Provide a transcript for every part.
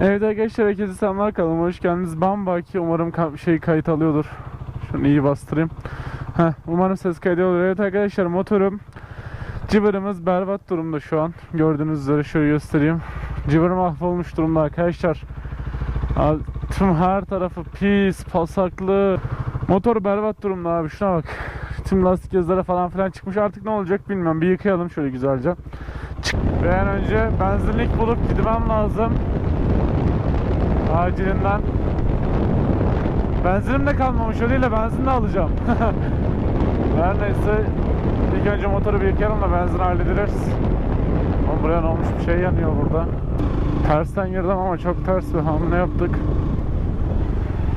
Evet arkadaşlar herkese selamlar kanalıma hoş geldiniz. Bambaki umarım ka- şey kayıt alıyordur. Şunu iyi bastırayım. Heh, umarım ses kaydı olur. Evet arkadaşlar motorum Cıvırımız berbat durumda şu an. Gördüğünüz üzere şöyle göstereyim. Cıvır mahvolmuş durumda arkadaşlar. Tüm her tarafı pis, pasaklı. Motor berbat durumda abi şuna bak. Tüm lastik yazıları falan filan çıkmış. Artık ne olacak bilmiyorum. Bir yıkayalım şöyle güzelce. Bir an önce benzinlik bulup gitmem lazım. Acilinden. Benzinim de kalmamış öyle benzin de alacağım. Her neyse ilk önce motoru bir yıkayalım da benzin hallederiz. Ama buraya olmuş bir şey yanıyor burada. Tersten girdim ama çok ters bir hamle yaptık.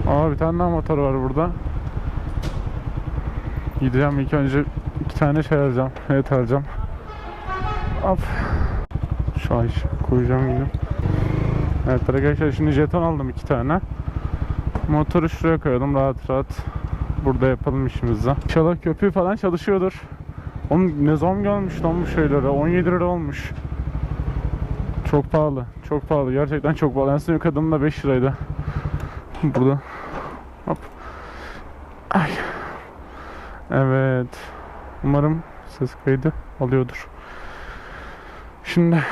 Aa bir tane daha motor var burada. Gideceğim ilk önce iki tane şey alacağım. Evet alacağım. Hop. An koyacağım yine. Evet arkadaşlar şimdi jeton aldım iki tane. Motoru şuraya koyalım rahat rahat. Burada yapalım işimizi. İnşallah köpüğü falan çalışıyordur. Oğlum ne zam gelmiş lan bu şeylere. 17 lira olmuş. Çok pahalı. Çok pahalı. Gerçekten çok pahalı. En son yıkadığımda 5 liraydı. Burada. Hop. Ay. Evet. Umarım ses kaydı alıyordur. Şimdi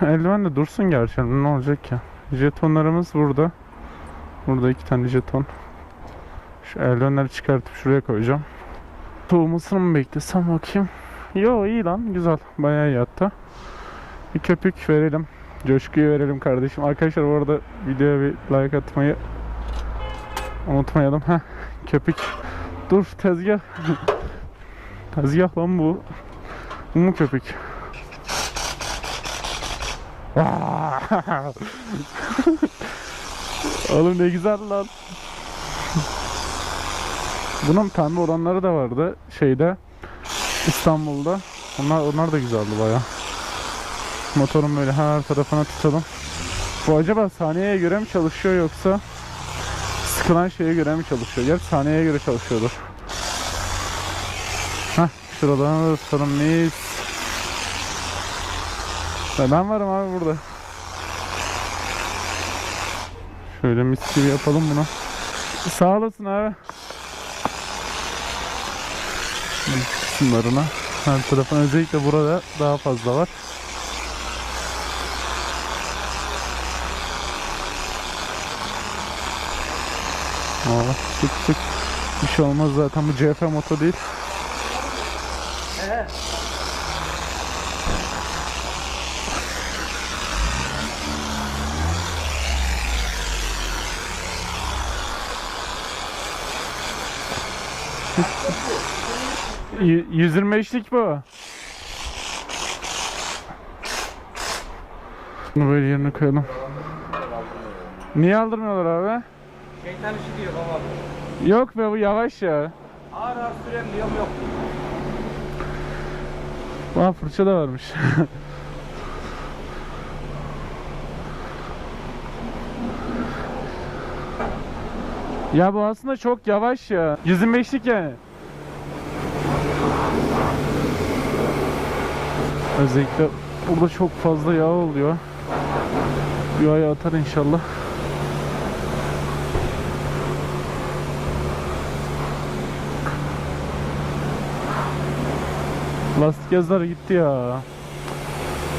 eldiven de dursun gerçi. Ne olacak ki? Jetonlarımız burada. Burada iki tane jeton. Şu eldivenleri çıkartıp şuraya koyacağım. Soğumasını mı beklesem bakayım. Yo iyi lan güzel. Bayağı iyi hatta. Bir köpük verelim. Coşkuyu verelim kardeşim. Arkadaşlar bu arada videoya bir like atmayı unutmayalım. Heh, köpük. Dur tezgah. tezgah lan bu. Bu mu köpük? Oğlum ne güzel lan. Bunun pembe olanları da vardı şeyde İstanbul'da. Onlar onlar da güzeldi baya. Motorun böyle her tarafına tutalım. Bu acaba saniyeye göre mi çalışıyor yoksa sıkılan şeye göre mi çalışıyor? Gerçi saniyeye göre çalışıyordur. Hah şuradan da tutalım mis. Ben varım abi burada. Şöyle mis gibi yapalım bunu. Sağ olasın abi. kısımlarına her tarafına özellikle burada daha fazla var. Aa, sık sık bir şey olmaz zaten bu CF moto değil. 125'lik bu. Bunu böyle yerine koyalım. Niye aldırmıyorlar abi? Şeytan işi diyor baba. Yok be bu yavaş ya. Ağır ağır süren diyorum yok. Aa fırça da varmış. ya bu aslında çok yavaş ya. 125'lik yani. Özellikle burada çok fazla yağ oluyor. Yağı atar inşallah. Lastik yazıları gitti ya.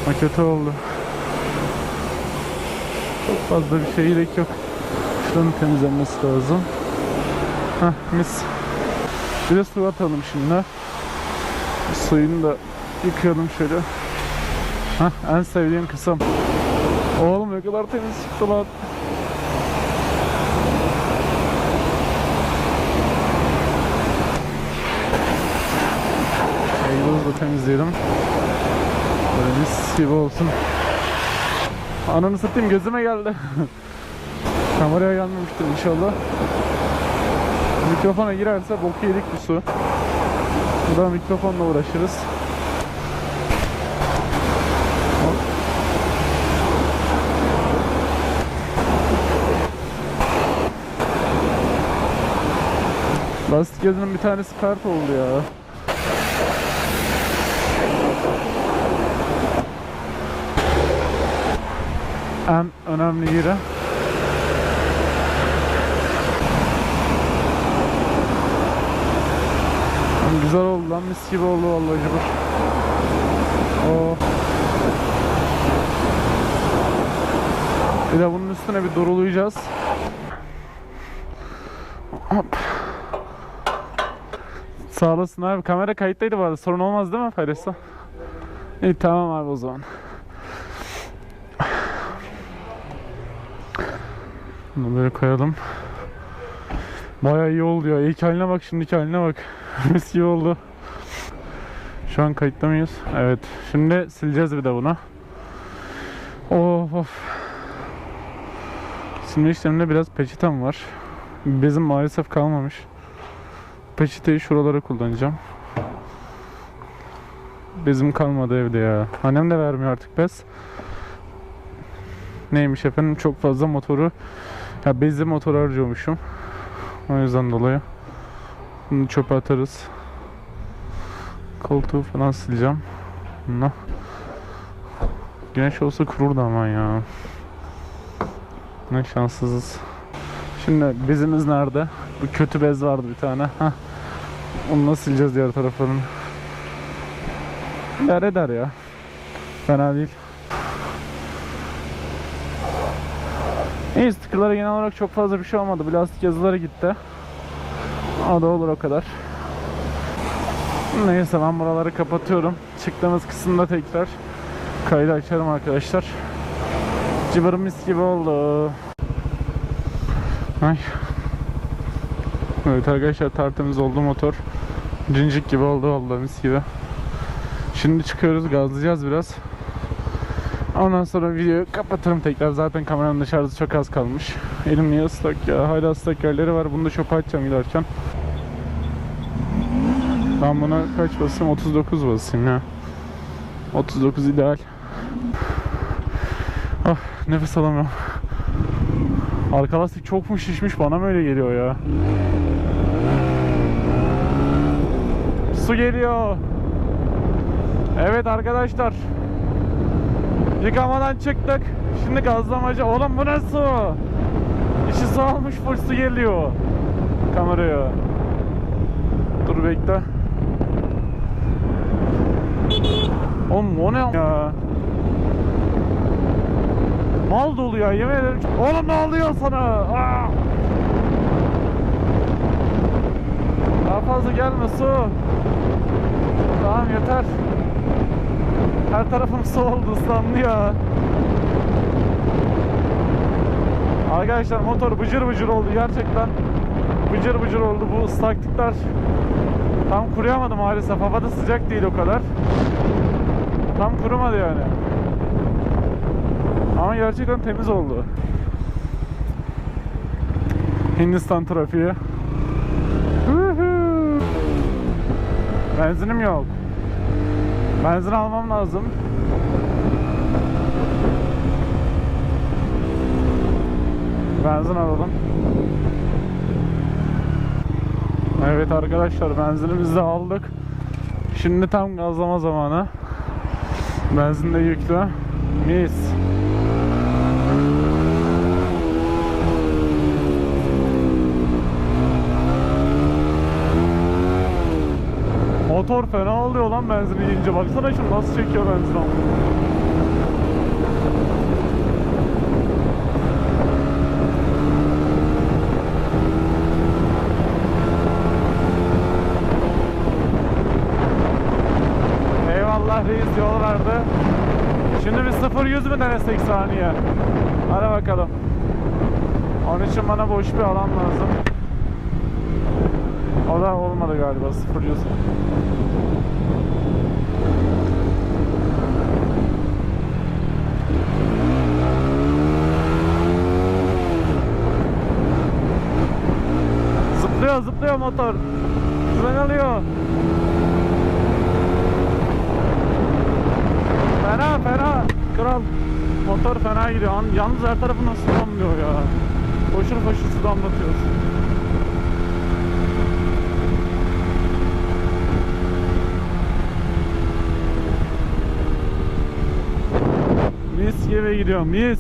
Ha kötü oldu. Çok fazla bir şey gerek yok. Şuranın temizlenmesi lazım. Hah mis. Bir de su atalım şimdi. Suyunu da yıkayalım şöyle. Hah en sevdiğim kısım. Oğlum ne kadar temiz çıktı lan. Egzozu da temizleyelim. Böyle mis gibi olsun. Ananı satayım gözüme geldi. Kameraya gelmemiştir inşallah. Mikrofona girerse boku yedik bu su. Burada mikrofonla uğraşırız. Lastik yazının bir tanesi pert oldu ya. en önemli yeri. Güzel oldu lan mis gibi oldu vallahi cıbır. Oh. Bir de bunun üstüne bir durulayacağız. Hop. Sağ olasın abi. Kamera kayıttaydı bu arada. Sorun olmaz değil mi paylaşsa? İyi tamam abi o zaman. Bunu böyle koyalım. Bayağı iyi oldu ya. İlk haline bak şimdiki haline bak. Mis gibi oldu. Şu an kayıtta mıyız? Evet. Şimdi sileceğiz bir de bunu. Of of. Silme işleminde biraz peçetem var. Bezim maalesef kalmamış. Peçeteyi şuralara kullanacağım. Bezim kalmadı evde ya. Annem de vermiyor artık bez. Neymiş efendim çok fazla motoru ya bezli motor harcıyormuşum. O yüzden dolayı. Bunu çöpe atarız. Koltuğu falan sileceğim. Bununla. Güneş olsa kururdu ama ya. Ne şanssızız. Şimdi bezimiz nerede? Bu kötü bez vardı bir tane. Hah. Onu nasıl sileceğiz diğer taraflarını? İdare eder ya. Fena değil. İyi stickerlara genel olarak çok fazla bir şey olmadı. Plastik yazıları gitti. O da olur o kadar. Neyse ben buraları kapatıyorum. Çıktığımız kısımda tekrar kaydı açarım arkadaşlar. Cıbır mis gibi oldu. Ay. Evet arkadaşlar tertemiz oldu motor. Cincik gibi oldu vallahi mis gibi. Şimdi çıkıyoruz gazlayacağız biraz. Ondan sonra videoyu kapatırım tekrar. Zaten kameranın da şarjı çok az kalmış. Elim niye ıslak ya. Hala ıslak yerleri var. Bunu da çöpe atacağım giderken. Ben buna kaç basayım? 39 basayım ya. 39 ideal. Ah nefes alamıyorum. Arka lastik çok mu şişmiş bana mı öyle geliyor ya? Su geliyor. Evet arkadaşlar. Yıkamadan çıktık. Şimdi gazlamacı. Oğlum bu ne su? İçi su almış full su geliyor. Kameraya. Dur bekle. Oğlum o ne ya? Mal dolu ya yemin ederim. Oğlum ne oluyor sana? Aa! Daha fazla gelme su. Tamam yeter. Her tarafım su oldu ıslandı ya. Arkadaşlar motor bıcır bıcır oldu gerçekten. Bıcır bıcır oldu bu ıslaklıklar. Tam kuruyamadı maalesef. Havada sıcak değil o kadar. Tam kurumadı yani. Ama gerçekten temiz oldu. Hindistan trafiği. Benzinim yok. Benzin almam lazım. Benzin alalım. Evet arkadaşlar benzinimizi aldık. Şimdi tam gazlama zamanı. Benzin de yüklü. Mis. Motor fena oluyor lan benzini yiyince. Baksana şunu nasıl çekiyor benzin ama. Eyvallah reis. Şimdi bir 0-100 mü denesek saniye? Hadi bakalım. Onun için bana boş bir alan lazım. O da olmadı galiba 0-100. Zıplıyor zıplıyor motor. Güzel Fena. Kral. Motor fena gidiyor. Yalnız her tarafından su damlıyor ya. Koşur koşur su damlatıyoruz. Mis gibi gidiyor mis.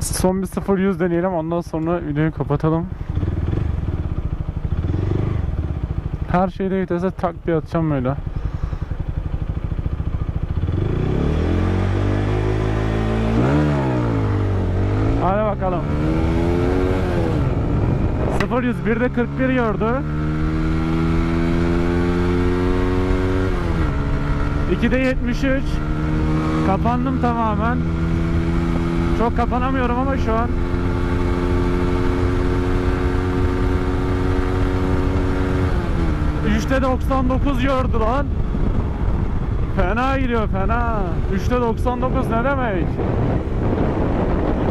Son bir 0-100 deneyelim ondan sonra videoyu kapatalım. Her şeyde vitese tak diye atacağım böyle. Hadi bakalım. 0-100 1'de 41 gördü. 2'de 73. Kapandım tamamen. Çok kapanamıyorum ama şu an. Üçte 99 gördü lan. Fena gidiyor fena. 3'te 99 ne demek?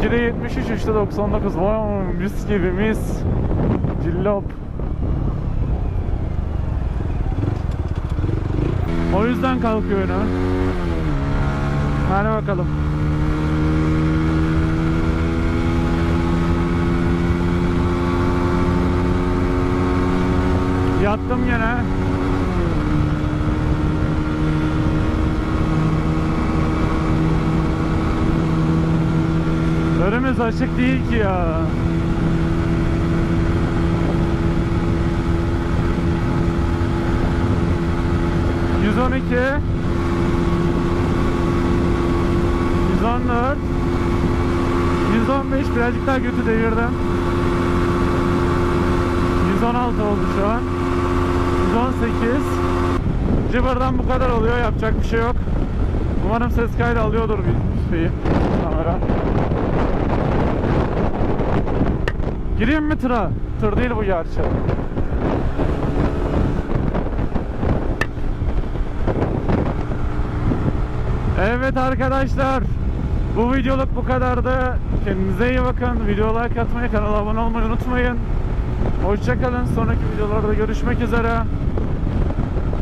2'de 73, 3'te 99. Vay mis gibi mis. Cillop. O yüzden kalkıyor öne. Hadi bakalım. Yattım gene. Önümüz açık değil ki ya. Yüz on iki. Yüz on dört. Yüz on beş birazcık daha kötü devirdim. 116 oldu şu an. 118. Cıvırdan bu kadar oluyor. Yapacak bir şey yok. Umarım ses kaydı alıyordur bir şeyi. Kamera. Gireyim mi tıra? Tır değil bu gerçi. Evet arkadaşlar. Bu videoluk bu kadardı. Kendinize iyi bakın. Video like atmayı, kanala abone olmayı unutmayın. Hoşçakalın. Sonraki videolarda görüşmek üzere.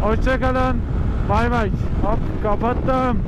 Hoşçakalın. Bay bay. Hop kapattım.